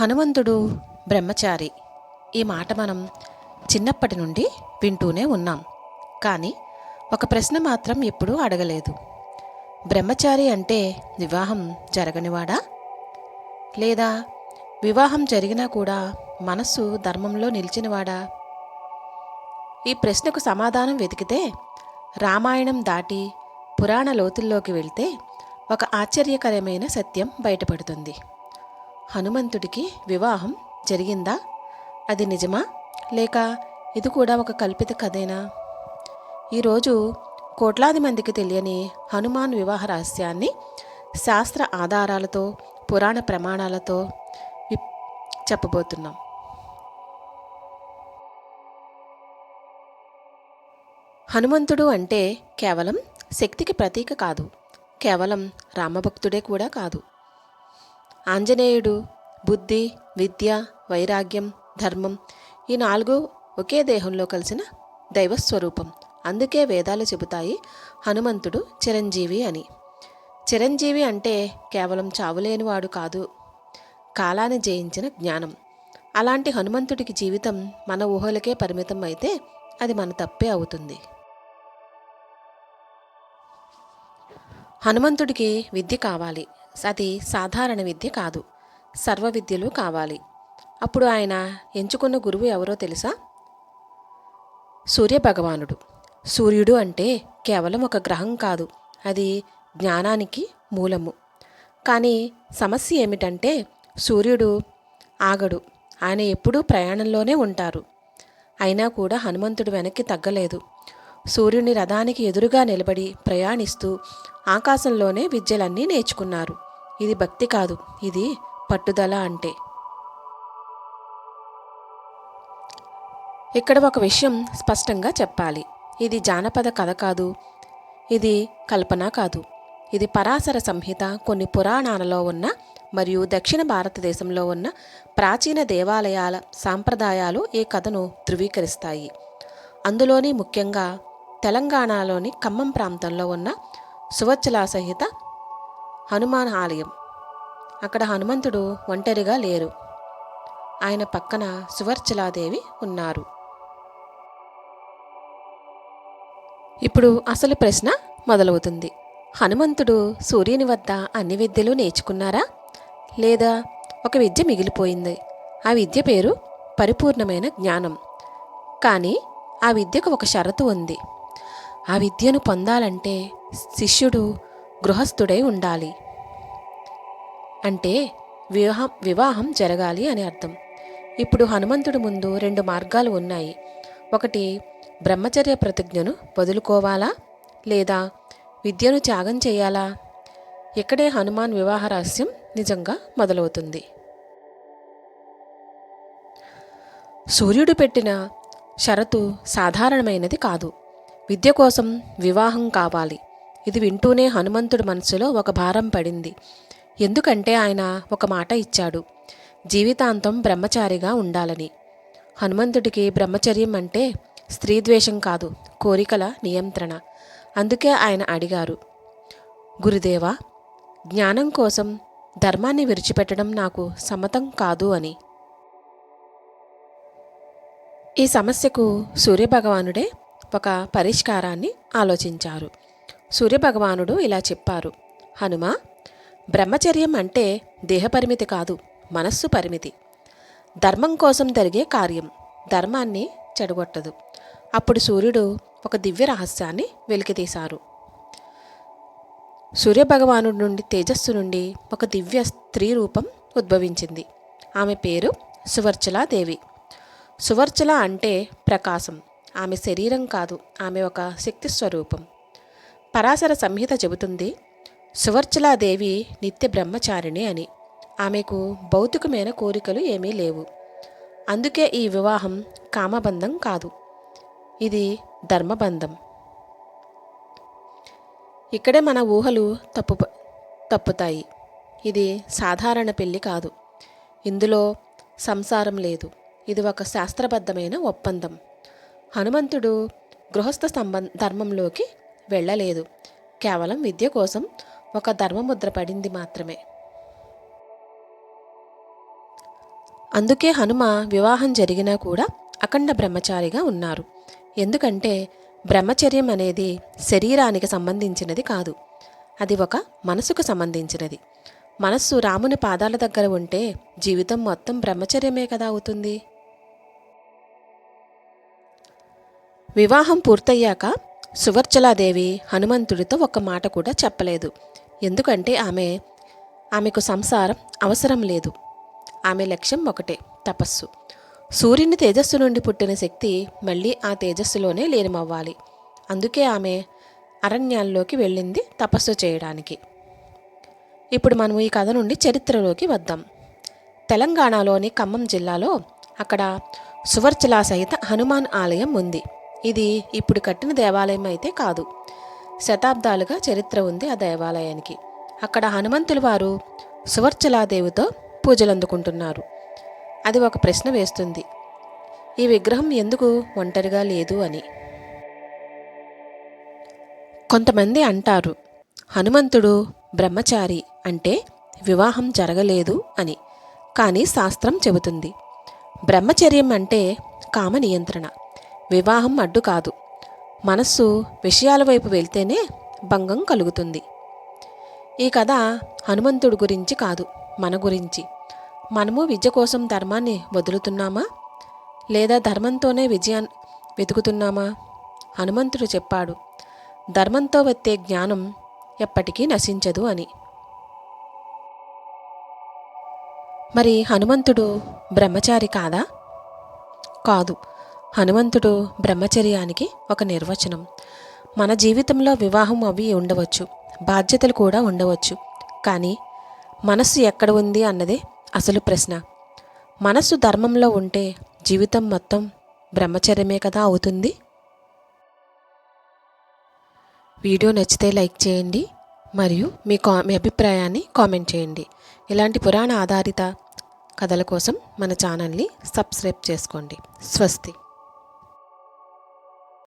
హనుమంతుడు బ్రహ్మచారి. ఈ మాట మనం చిన్నప్పటి నుండి వింటూనే ఉన్నాం. కానీ ఒక ప్రశ్న మాత్రం ఎప్పుడూ అడగలేదు. బ్రహ్మచారి అంటే వివాహం జరగనివాడా? లేదా వివాహం జరిగినా కూడా మనస్సు ధర్మంలో నిలిచినవాడా? ఈ ప్రశ్నకు సమాధానం వెతికితే రామాయణం దాటి పురాణ లోతుల్లోకి వెళ్తే ఒక ఆశ్చర్యకరమైన సత్యం బయటపడుతుంది. హనుమంతుడికి వివాహం జరిగిందా? అది నిజమా? లేక ఇది కూడా ఒక కల్పిత కథేనా? ఈరోజు కోట్లాది మందికి తెలియని హనుమాన్ వివాహ రహస్యాన్ని శాస్త్ర ఆధారాలతో పురాణ ప్రమాణాలతో చెప్పబోతున్నాం. హనుమంతుడు అంటే కేవలం శక్తికి ప్రతీక కాదు. కేవలం రామభక్తుడే కూడా కాదు. ఆంజనేయుడు బుద్ధి విద్య వైరాగ్యం ధర్మం ఈ నాలుగు ఒకే దేహంలో కలిసిన దైవస్వరూపం. అందుకే వేదాలు చెబుతాయి హనుమంతుడు చిరంజీవి అని. చిరంజీవి అంటే కేవలం చావులేనివాడు కాదు కాలాన్ని జయించిన జ్ఞానం. అలాంటి హనుమంతుడికి జీవితం మన ఊహలకే పరిమితం అయితే అది మన తప్పే అవుతుంది. హనుమంతుడికి విద్య కావాలి. అది సాధారణ విద్య కాదు. సర్వ విద్యలు కావాలి. అప్పుడు ఆయన ఎంచుకున్న గురువు ఎవరో తెలుసా? సూర్యభగవానుడు. సూర్యుడు అంటే కేవలం ఒక గ్రహం కాదు. అది జ్ఞానానికి మూలము. కానీ సమస్య ఏమిటంటే సూర్యుడు ఆగడు. ఆయన ఎప్పుడూ ప్రయాణంలోనే ఉంటారు. అయినా కూడా హనుమంతుడు వెనక్కి తగ్గలేదు. సూర్యుని రథానికి ఎదురుగా నిలబడి ప్రయాణిస్తూ ఆకాశంలోనే విద్యలన్నీ నేర్చుకున్నారు. ఇది భక్తి కాదు ఇది పట్టుదల అంటే. ఇక్కడ ఒక విషయం స్పష్టంగా చెప్పాలి. ఇది జానపద కథ కాదు ఇది కల్పన కాదు. ఇది పరాశర సంహిత కొన్ని పురాణాలలో ఉన్న మరియు దక్షిణ భారతదేశంలో ఉన్న ప్రాచీన దేవాలయాల సాంప్రదాయాలు ఈ కథను ధృవీకరిస్తాయి. అందులోని ముఖ్యంగా తెలంగాణలోని ఖమ్మం ప్రాంతంలో ఉన్న సువచ్చలా సహిత హనుమాన్ ఆలయం. అక్కడ హనుమంతుడు ఒంటరిగా లేరు. ఆయన పక్కన సువర్చలాదేవి ఉన్నారు. ఇప్పుడు అసలు ప్రశ్న మొదలవుతుంది. హనుమంతుడు సూర్యుని వద్ద అన్ని విద్యలు నేర్చుకున్నారా? లేదా ఒక విద్య మిగిలిపోయింది. ఆ విద్య పేరు పరిపూర్ణమైన జ్ఞానం. కానీ ఆ విద్యకు ఒక షరతు ఉంది. ఆ విద్యను పొందాలంటే శిష్యుడు గృహస్థుడై ఉండాలి. అంటే వివాహం వివాహం జరగాలి అని అర్థం. ఇప్పుడు హనుమంతుడి ముందు రెండు మార్గాలు ఉన్నాయి. ఒకటి బ్రహ్మచర్య ప్రతిజ్ఞను వదులుకోవాలా? లేదా విద్యను త్యాగం చేయాలా? ఇక్కడే హనుమాన్ వివాహ రహస్యం నిజంగా మొదలవుతుంది. సూర్యుడు పెట్టిన షరతు సాధారణమైనది కాదు. విద్య కోసం వివాహం కావాలి. ఇది వింటూనే హనుమంతుడి మనసులో ఒక భారం పడింది. ఎందుకంటే ఆయన ఒక మాట ఇచ్చాడు. జీవితాంతం బ్రహ్మచారిగా ఉండాలని. హనుమంతుడికి బ్రహ్మచర్యం అంటే స్త్రీద్వేషం కాదు కోరికల నియంత్రణ. అందుకే ఆయన అడిగారు. గురుదేవా జ్ఞానం కోసం ధర్మాన్ని విడిచిపెట్టడం నాకు సమ్మతం కాదు అని. ఈ సమస్యకు సూర్యభగవానుడే ఒక పరిష్కారాన్ని ఆలోచించారు. సూర్యభగవానుడు ఇలా చెప్పారు. హనుమ బ్రహ్మచర్యం అంటే దేహపరిమితి కాదు మనస్సు పరిమితి. ధర్మం కోసం జరిగే కార్యం ధర్మాన్ని చెడగొట్టదు. అప్పుడు సూర్యుడు ఒక దివ్య రహస్యాన్ని వెలికితీశారు. సూర్యభగవానుడి నుండి తేజస్సు నుండి ఒక దివ్య స్త్రీ రూపం ఉద్భవించింది. ఆమె పేరు సువర్చలాదేవి సువర్చల అంటే ప్రకాశం. ఆమె శరీరం కాదు ఆమె ఒక శక్తి స్వరూపం. పరాశర సంహిత చెబుతుంది సువర్చలాదేవి నిత్య బ్రహ్మచారిణి అని. ఆమెకు భౌతికమైన కోరికలు ఏమీ లేవు. అందుకే ఈ వివాహం కామబంధం కాదు. ఇది ధర్మబంధం. ఇక్కడే మన ఊహలు తప్పు తప్పుతాయి. ఇది సాధారణ పెళ్ళి కాదు. ఇందులో సంసారం లేదు. ఇది ఒక శాస్త్రబద్ధమైన ఒప్పందం. హనుమంతుడు గృహస్థ సంబం ధర్మంలోకి వెళ్ళలేదు. కేవలం విద్య కోసం ఒక ధర్మముద్ర పడింది మాత్రమే. అందుకే హనుమ వివాహం జరిగినా కూడా అఖండ బ్రహ్మచారిగా ఉన్నారు. ఎందుకంటే బ్రహ్మచర్యం అనేది శరీరానికి సంబంధించినది కాదు. అది ఒక మనసుకు సంబంధించినది. మనస్సు రాముని పాదాల దగ్గర ఉంటే జీవితం మొత్తం బ్రహ్మచర్యమే కదా అవుతుంది. వివాహం పూర్తయ్యాక సువర్చలాదేవి హనుమంతుడితో ఒక్క మాట కూడా చెప్పలేదు. ఎందుకంటే ఆమె ఆమెకు సంసారం అవసరం లేదు. ఆమె లక్ష్యం ఒకటే తపస్సు. సూర్యుని తేజస్సు నుండి పుట్టిన శక్తి మళ్ళీ ఆ తేజస్సులోనే లీనమవ్వాలి. అందుకే ఆమె అరణ్యాల్లోకి వెళ్ళింది తపస్సు చేయడానికి. ఇప్పుడు మనం ఈ కథ నుండి చరిత్రలోకి వద్దాం. తెలంగాణలోని ఖమ్మం జిల్లాలో అక్కడ సువర్చలా సహిత హనుమాన్ ఆలయం ఉంది. ఇది ఇప్పుడు కట్టిన దేవాలయం అయితే కాదు. శతాబ్దాలుగా చరిత్ర ఉంది ఆ దేవాలయానికి. అక్కడ హనుమంతుల వారు సువర్చలాదేవితో పూజలు అందుకుంటున్నారు అది ఒక ప్రశ్న వేస్తుంది. ఈ విగ్రహం ఎందుకు ఒంటరిగా లేదు అని? కొంతమంది అంటారు హనుమంతుడు బ్రహ్మచారి అంటే వివాహం జరగలేదు అని. కానీ శాస్త్రం చెబుతుంది బ్రహ్మచర్యం అంటే కామ నియంత్రణ వివాహం అడ్డు కాదు. మనస్సు విషయాల వైపు వెళ్తేనే భంగం కలుగుతుంది. ఈ కథ హనుమంతుడు గురించి కాదు మన గురించి. మనము విద్య కోసం ధర్మాన్ని వదులుతున్నామా? లేదా ధర్మంతోనే విజయాన్ని వెతుకుతున్నామా? హనుమంతుడు చెప్పాడు ధర్మంతో వచ్చే జ్ఞానం ఎప్పటికీ నశించదు అని. మరి హనుమంతుడు బ్రహ్మచారి కాదా? కాదు. హనుమంతుడు బ్రహ్మచర్యానికి ఒక నిర్వచనం. మన జీవితంలో వివాహం అవి ఉండవచ్చు బాధ్యతలు కూడా ఉండవచ్చు కానీ మనస్సు ఎక్కడ ఉంది అన్నదే అసలు ప్రశ్న. మనస్సు ధర్మంలో ఉంటే జీవితం మొత్తం బ్రహ్మచర్యమే కదా అవుతుంది? వీడియో నచ్చితే లైక్ చేయండి మరియు మీ కా మీ అభిప్రాయాన్ని కామెంట్ చేయండి. ఇలాంటి పురాణ ఆధారిత కథల కోసం మన ఛానల్ని సబ్స్క్రైబ్ చేసుకోండి. స్వస్తి.